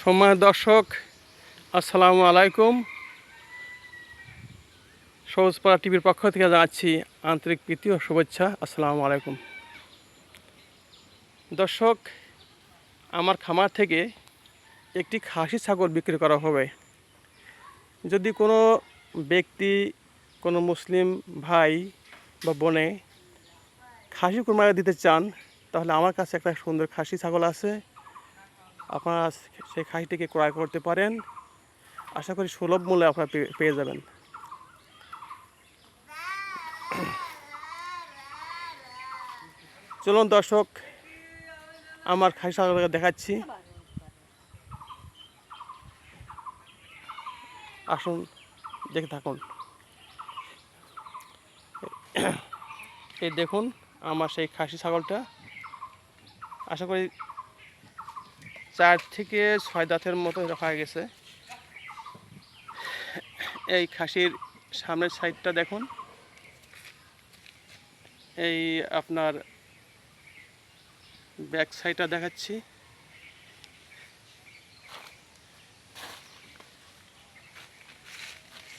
সম্মানিত দর্শক, আসসালামু আলাইকুম। সবুজপাড়া টিভির পক্ষ থেকে জানাচ্ছি আন্তরিক প্রীতি ও শুভেচ্ছা। আসসালামু আলাইকুম। দর্শক, আমার খামার থেকে একটি খাসি ছাগল বিক্রি করা হবে। যদি কোনো ব্যক্তি, কোনো মুসলিম ভাই বা বোনে খাসি কুরবানি দিতে চান, তাহলে আমার কাছে একটা সুন্দর খাসি ছাগল আছে। আপনারা সেই খাসিটিকে ক্রয় করতে পারেন। আশা করি সুলভ মূল্যে আপনারা পেয়ে যাবেন। চলুন দর্শক, আমার খাসি ছাগলকে দেখাচ্ছি। আসুন, দেখে থাকুন। এই দেখুন, আমার সেই খাসি ছাগলটা। আশা করি চার থেকে ছয় দাঁতের মতো হয়ে গেছে। এই খাসির সামনের সাইডটা দেখুন। এই আপনার ব্যাক সাইডটা দেখাচ্ছি।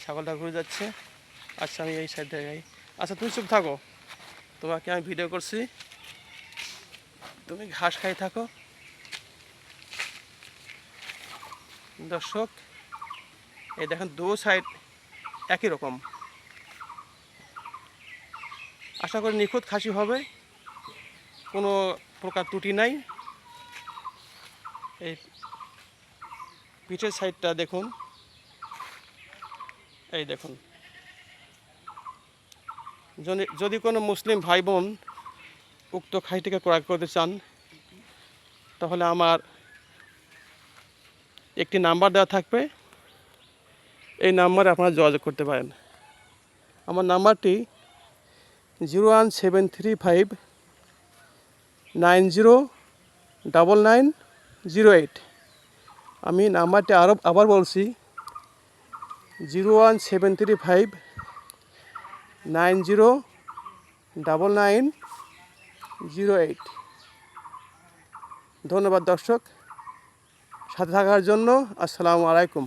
ছাগলটা ঘুরে যাচ্ছে। আচ্ছা আমি এই সাইড দেখাই। আচ্ছা তুমি চুপ থাকো। তোমাকে আমি ভিডিও করছি। তুমি ঘাস খাই থাকো। দর্শক, এই দেখেন দু সাইড একই রকম। আশা করি নিখুঁত খাসি হবে, কোনো প্রকার ত্রুটি নাই। এই পিঠের সাইডটা দেখুন। এই দেখুন। যদি- কোনো মুসলিম ভাই বোন উক্ত খাসিটিকে ক্রয় করতে চান, তাহলে আমার একটি নাম্বার দেওয়া থাকবে। এই নাম্বারে আপনারা যোগাযোগ করতে পারেন। আমার নাম্বারটি zero one seven three five nine zero double nine zero eight. আমি নাম্বারটি আরও আবার বলছি, zero one seven three five nine zero double nine zero eight. ধন্যবাদ দর্শক। সাথে থাকার জন্য আসসালামু আলাইকুম।